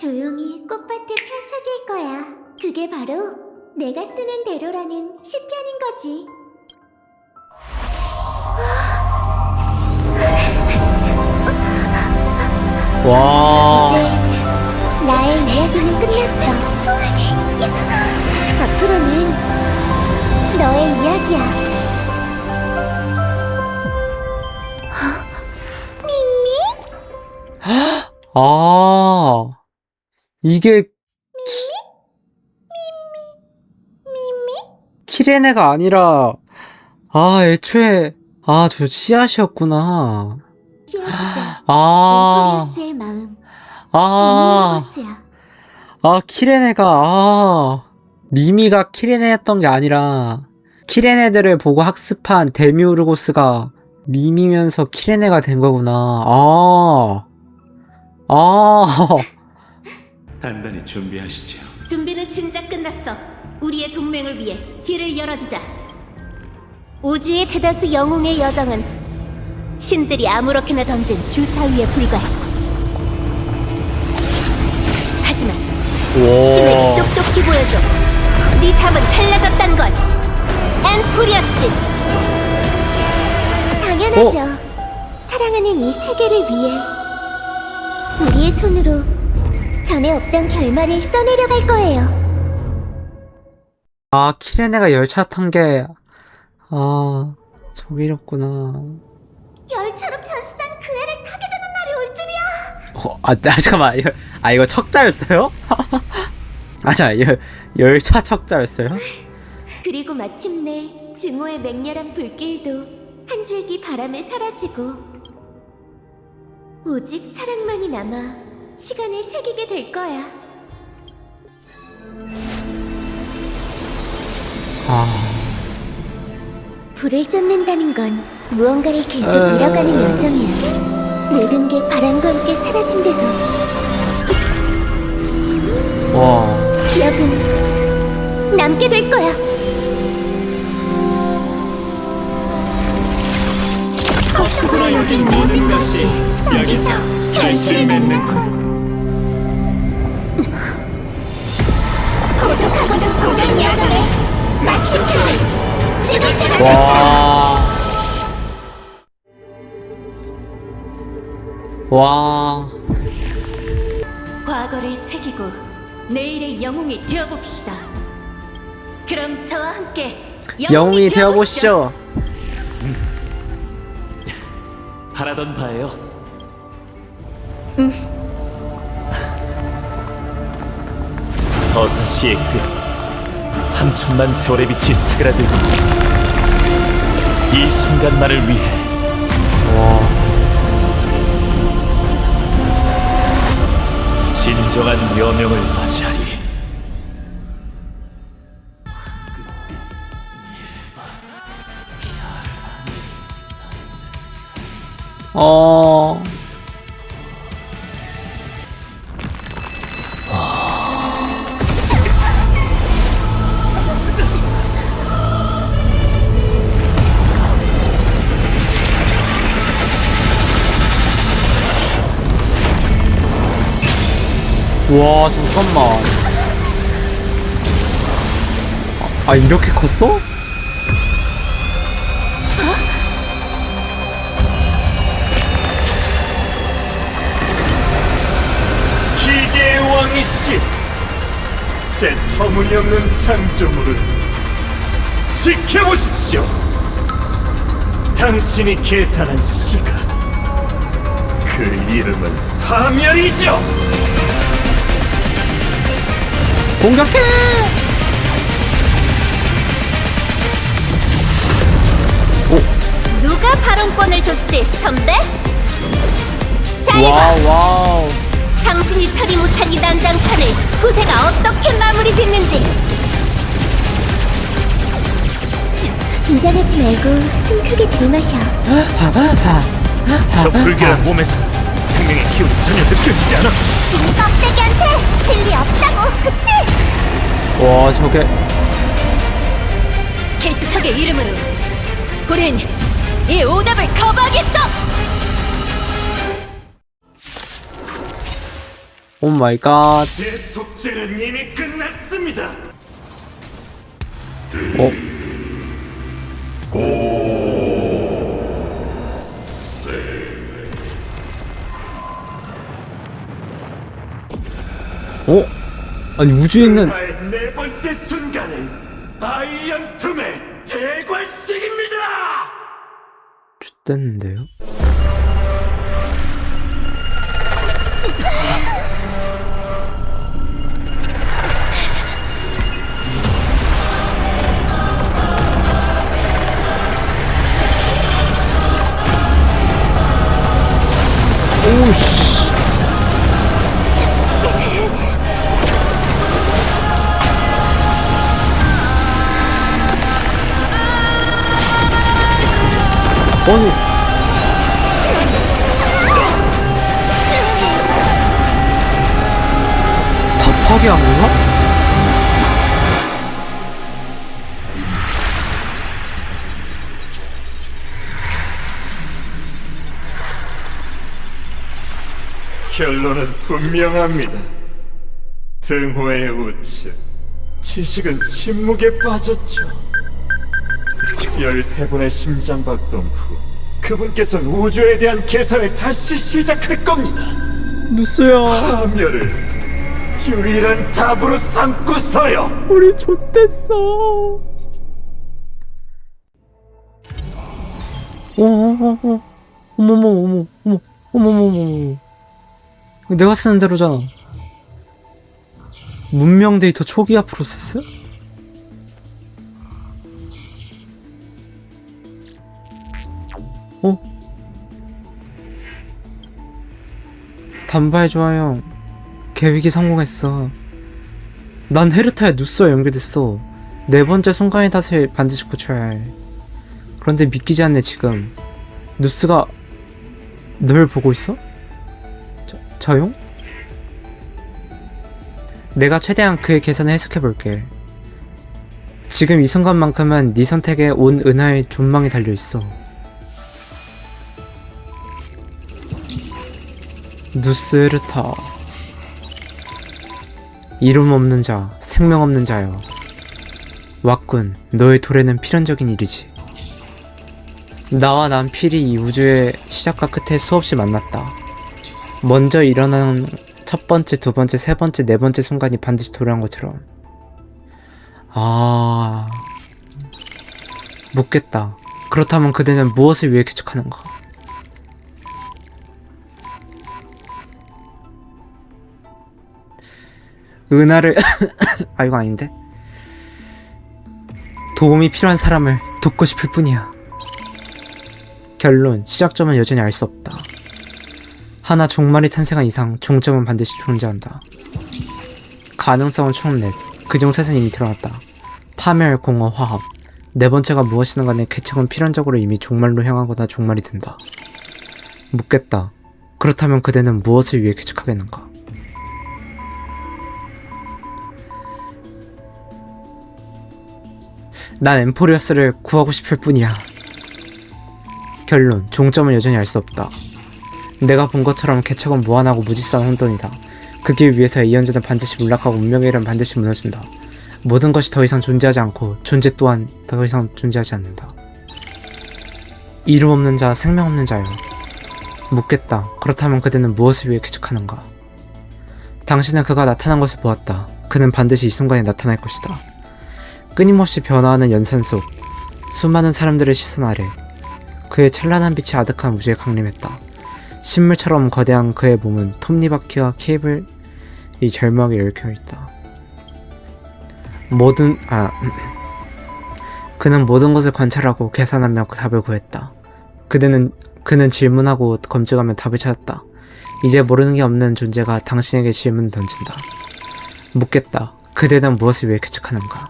조용히 꽃밭에 펼쳐질 거야. 그게 바로 내가 쓰는 대로라는 시편인 거지. 와. 이제 나의 이야기는 끝났어. 앞으로는 너의 이야기야. 아. 이게 키레네가 아니라 아, 애초에 아, 저 씨앗이었구나. 씨앗이자 아. 마음. 아. 아, 키레네가, 아, 미미가 키레네였던 게 아니라, 키레네들을 보고 학습한 데미우르고스가 미미면서 키레네가 된 거구나. 아, 아, 단단히 준비하시죠. 준비는 진작 끝났어. 우리의 동맹을 위해 길을 열어주자. 우주의 대다수 영웅의 여정은 신들이 아무렇게나 던진 주사위에 불과해. 하지만 신에게 와, 똑똑히 보여줘. 네 탐은 달라졌단 걸. 엔푸리어스. 당연하죠. 사랑하는 이 세계를 위해 우리의 손으로 전에 없던 결말을 써내려갈 거예요. 아, 키레네가 열차 탄 게, 아, 저기였구나. 열차로 변신한 그 애를 타게 되는 날이 올 줄이야. 어, 아, 아, 잠깐만, 이거, 아, 이거 척자였어요? 아, 자, 열, 열차 척자였어요? 그리고 마침내 증오의 맹렬한 불길도 한 줄기 바람에 사라지고 오직 사랑만이 남아 시간을 새기게 될 거야. 아, 불을 쫓는다는 건 무언가를 계속 에. 잃어가는 여정이야. 모든 게 바람과 함께 사라진대도 와. 기억은 남게 될 거야. 헛수고로 여긴 모든 것이 여기서 결실을 맺는군. 와. 와. 과거를 새기고 내일의 영웅이 되어봅시다. 그럼 저와 함께 영웅이 되어보시죠. 바라던 바예요. 서사시의 끝. 3천만 세월의 빛이 사그라들고 이 순간만을 위해 진정한 여명을 맞이하리. 어. 와, 잠깐만. 아, 아, 이렇게 컸어? 기계의 왕이시 제 터무니없는 창조물을 지켜보십시오 당신이 계산한 시간 그 이름은 파멸이죠 공격해! 누가 발언권을 줬지, 선배? 자. 와우, 와우. 당신이 처리 못한 이 난장판을 후세가 어떻게 마무리 짓는지 긴장하지 말고 숨 크게 들이마셔. 저 불길한 몸에서 생명의 기운이 전혀 느껴지지 않아 이 껍데기한테 진리 없다고, 그치? 와, 저게. 개척의 이름으로 우린 이 오답을 거부하겠어! 오 마이 갓. 제 속죄는 이미 끝났습니다. 어? 어? 아니 우주에 있는 네 번째 순간은 아이언툼의 대관식입니다. 됐는데요? 오우씨 아니 다 파괴한 건가? 결론은 분명합니다. 등호의 우측, 지식은 침묵에 빠졌죠. 13번의 심장박동 후 그분께서는 우주에 대한 계산을 다시 시작할 겁니다. 누스야 파멸을 유일한 답으로 삼고서요. 우리 좆됐어 어어어어 어머머 어머 어머 어머머 어머 내가 쓰는 대로잖아 문명 데이터 초기화 프로세스? 어? 단발 좋아요. 계획이 성공했어. 난 헤르타의 누스와 연결됐어. 네 번째 순간의 탓을 반드시 고쳐야 해. 그런데 믿기지 않네 지금. 누스가 널 보고 있어? 저, 저용? 내가 최대한 그의 계산을 해석해볼게. 지금 이 순간만큼은 네 선택에 온 은하의 존망이 달려있어 누스르타 이름 없는 자, 생명 없는 자여. 왔군 너의 도래는 필연적인 일이지. 나와 남필이 이 우주의 시작과 끝에 수없이 만났다. 먼저 일어나는 첫 번째, 두 번째, 세 번째, 네 번째 순간이 반드시 도래한 것처럼. 아... 묻겠다. 그렇다면 그대는 무엇을 위해 개척하는가 은하를 아 이거 아닌데? 도움이 필요한 사람을 돕고 싶을 뿐이야. 결론 시작점은 여전히 알 수 없다. 하나 종말이 탄생한 이상 종점은 반드시 존재한다. 가능성은 총넷. 그중 셋은 이미 드러났다. 파멸, 공허, 화합. 네 번째가 무엇이든 간에 개척은 필연적으로 이미 종말로 향하거나 종말이 된다. 묻겠다. 그렇다면 그대는 무엇을 위해 개척하겠는가 난 엠포리어스를 구하고 싶을 뿐이야. 결론, 종점은 여전히 알 수 없다. 내가 본 것처럼 개척은 무한하고 무질서한 혼돈이다. 그 길 위에서 이현재는 반드시 몰락하고 운명의 일은 반드시 무너진다. 모든 것이 더 이상 존재하지 않고 존재 또한 더 이상 존재하지 않는다. 이름 없는 자, 생명 없는 자요. 묻겠다. 그렇다면 그대는 무엇을 위해 개척하는가? 당신은 그가 나타난 것을 보았다. 그는 반드시 이 순간에 나타날 것이다. 끊임없이 변화하는 연산 속 수많은 사람들의 시선 아래 그의 찬란한 빛이 아득한 우주에 강림했다. 신물처럼 거대한 그의 몸은 톱니바퀴와 케이블이 절묘하게 얽혀 있다. 모든 아 그는 모든 것을 관찰하고 계산하며 그 답을 구했다. 그대는 그는 질문하고 검증하며 답을 찾았다. 이제 모르는 게 없는 존재가 당신에게 질문을 던진다. 묻겠다. 그대는 무엇을 위해 개척하는가?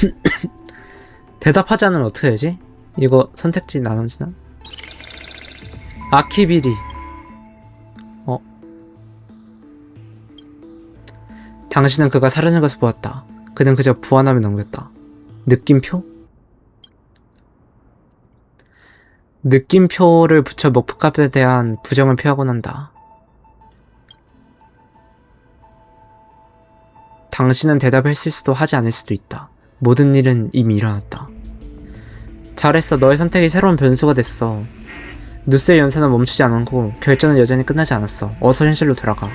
대답하지 않으면 어떻게 해야지? 이거 선택지 나눠지나? 아키비리 어? 당신은 그가 사라진 것을 보았다. 그는 그저 부안함에 넘겼다. 느낌표? 느낌표를 붙여 머프카페에 대한 부정을 피하곤 한다. 당신은 대답했을 수도 하지 않을 수도 있다. 모든 일은 이미 일어났다. 잘했어. 너의 선택이 새로운 변수가 됐어. 누스의 연쇄는 멈추지 않고 결전은 여전히 끝나지 않았어. 어서 현실로 돌아가.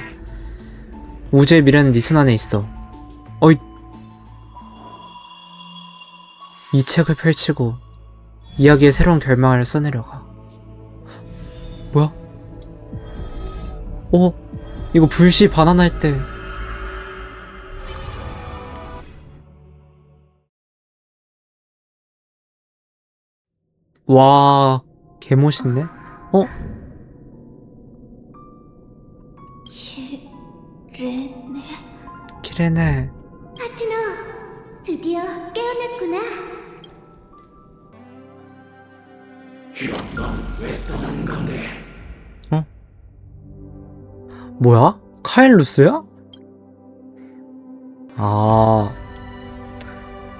우주의 미래는 네 손 안에 있어. 어이. 이 책을 펼치고 이야기의 새로운 결말을 써내려가. 뭐야? 어? 이거 불시 반환할 때 와, 개멋있네? 어? 레네. 키레네. 파트너, 드디어 깨어났구나. 뭐야? 카일루스야? 아.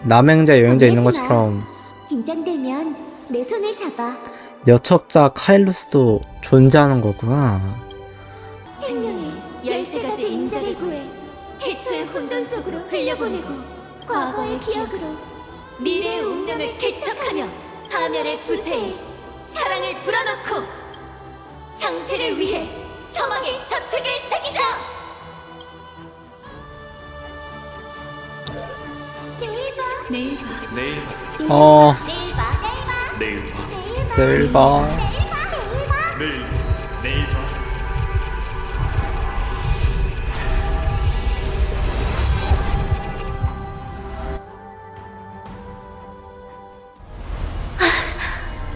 남행자 여행자 있는. 것처럼 긴장되면 내 손을 잡아. 여척자 카일루스도 존재하는 거구나. 생명의 열세 가지 인자를 구해 태초의 혼돈 속으로 흘려보내고 과거의 기억으로 미래의 운명을 개척하며 파멸의 부세에 사랑을 불어넣고 창세를 위해 서막의 저택을 새기자! 내일 봐. 내일 봐. 내일 어, 내일 봐. 내일 봐 내일 봐. 내일 내일 봐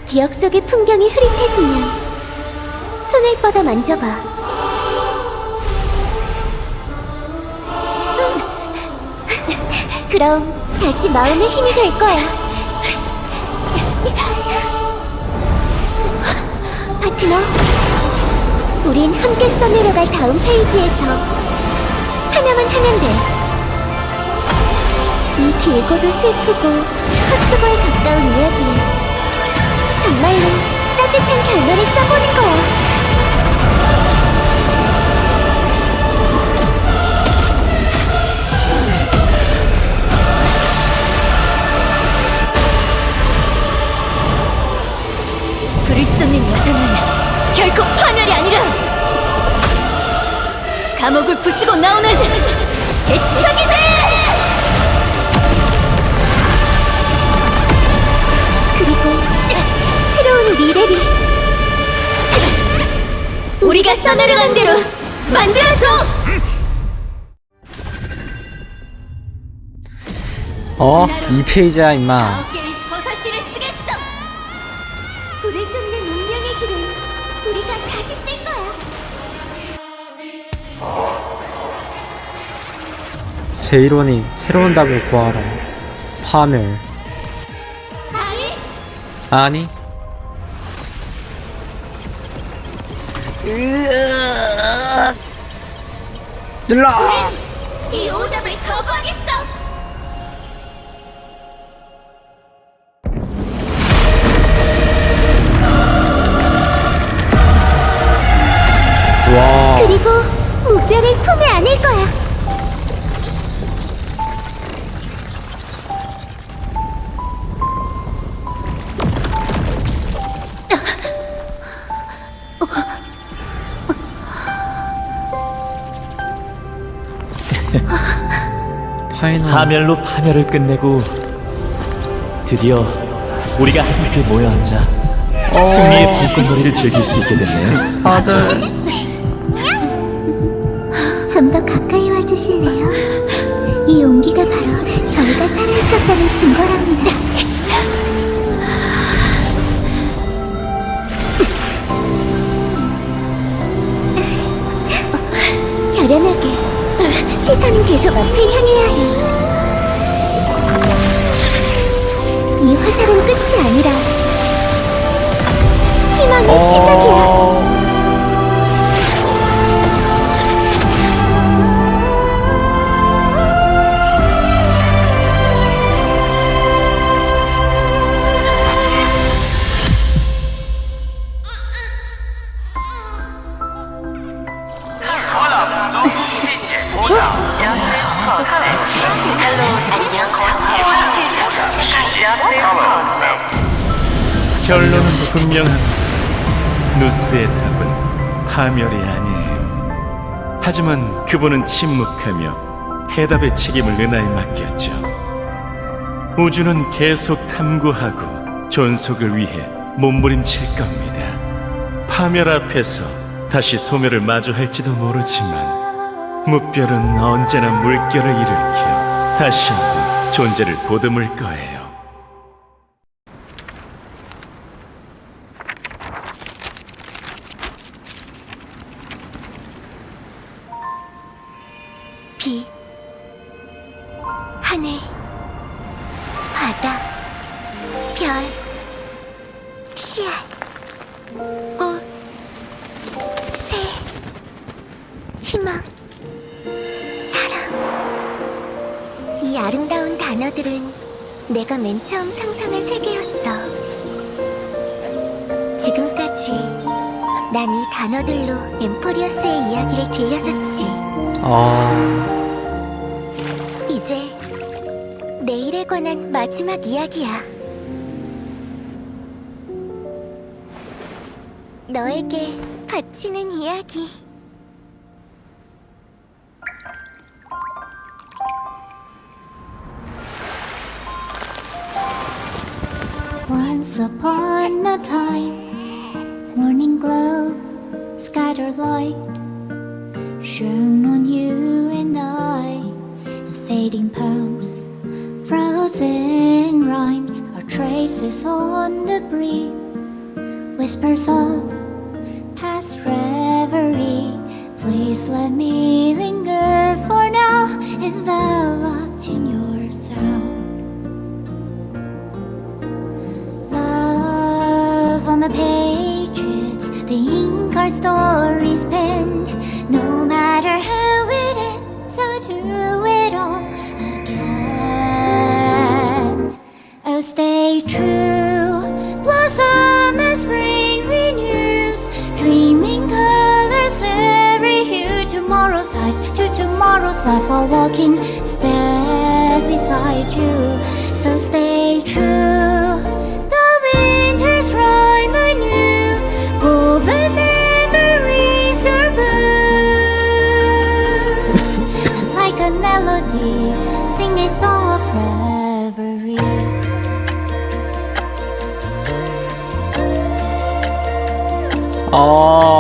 기억 속의 풍경이 흐릿해지면 손을 뻗어 만져봐. 음. 그럼 다시 마음의 힘이 될 거야. 파트너, 우린 함께 써내려갈 다음 페이지에서 하나만 하면 돼. 이 길고도 슬프고 헛수고에 가까운 이야기에 정말로 따뜻한 결말을 써보는 거야. 쫓는 여정은 결코 파멸이 아니라 감옥을 부수고 나오는 개척이지! 그리고 새로운 미래를 우리가 써내려간 대로 만들어줘! 어? 이 페이지야, 임마. 제이론이 새로운 답을 구하라. 파멸. 아니! 아니? 눌러! 이 오답을 거부하겠어! 와. 그리고 무뼈를 품에 안을 거야. 파이널. 파멸로 파멸을 끝내고 드디어 우리가 함께 모여 앉아 승리의 불꽃놀이를 즐길 수 있게 됐네요. 다들. 좀 더 가까이 와 주실래요? 이 온기가 바로 저희가 살아있었다는 증거랍니다. 결연하게 시선은 계속 앞을 향해야 해. 이 화살은 끝이 아니라 희망의 시작이야. 파멸이 아니에요. 하지만 그분은 침묵하며 해답의 책임을 은하에 맡겼죠. 우주는 계속 탐구하고 존속을 위해 몸부림칠 겁니다. 파멸 앞에서 다시 소멸을 마주할지도 모르지만 무별은 언제나 물결을 일으켜 다시 한번 존재를 보듬을 거예요. 바다, 별, 씨앗, 꽃, 새, 희망, 사랑. 이 아름다운 단어들은 내가 맨 처음 상상한 세계였어. 지금까지 난 이 단어들로 엠포리어스의 이야기를 들려줬지. 아, 일에 관한 마지막 이야기야. 너에게 바치는 이야기. Fading poems, traces on the breeze, whispers of past reverie. Please let me linger for now, enveloped life while walking step beside you. So stay true. The winter's rhyme anew, woven memories are blue. like a melody, sing a song of reverie. 아,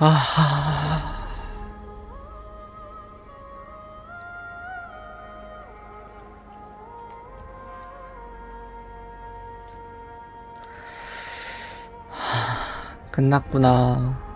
아. 끝났구나.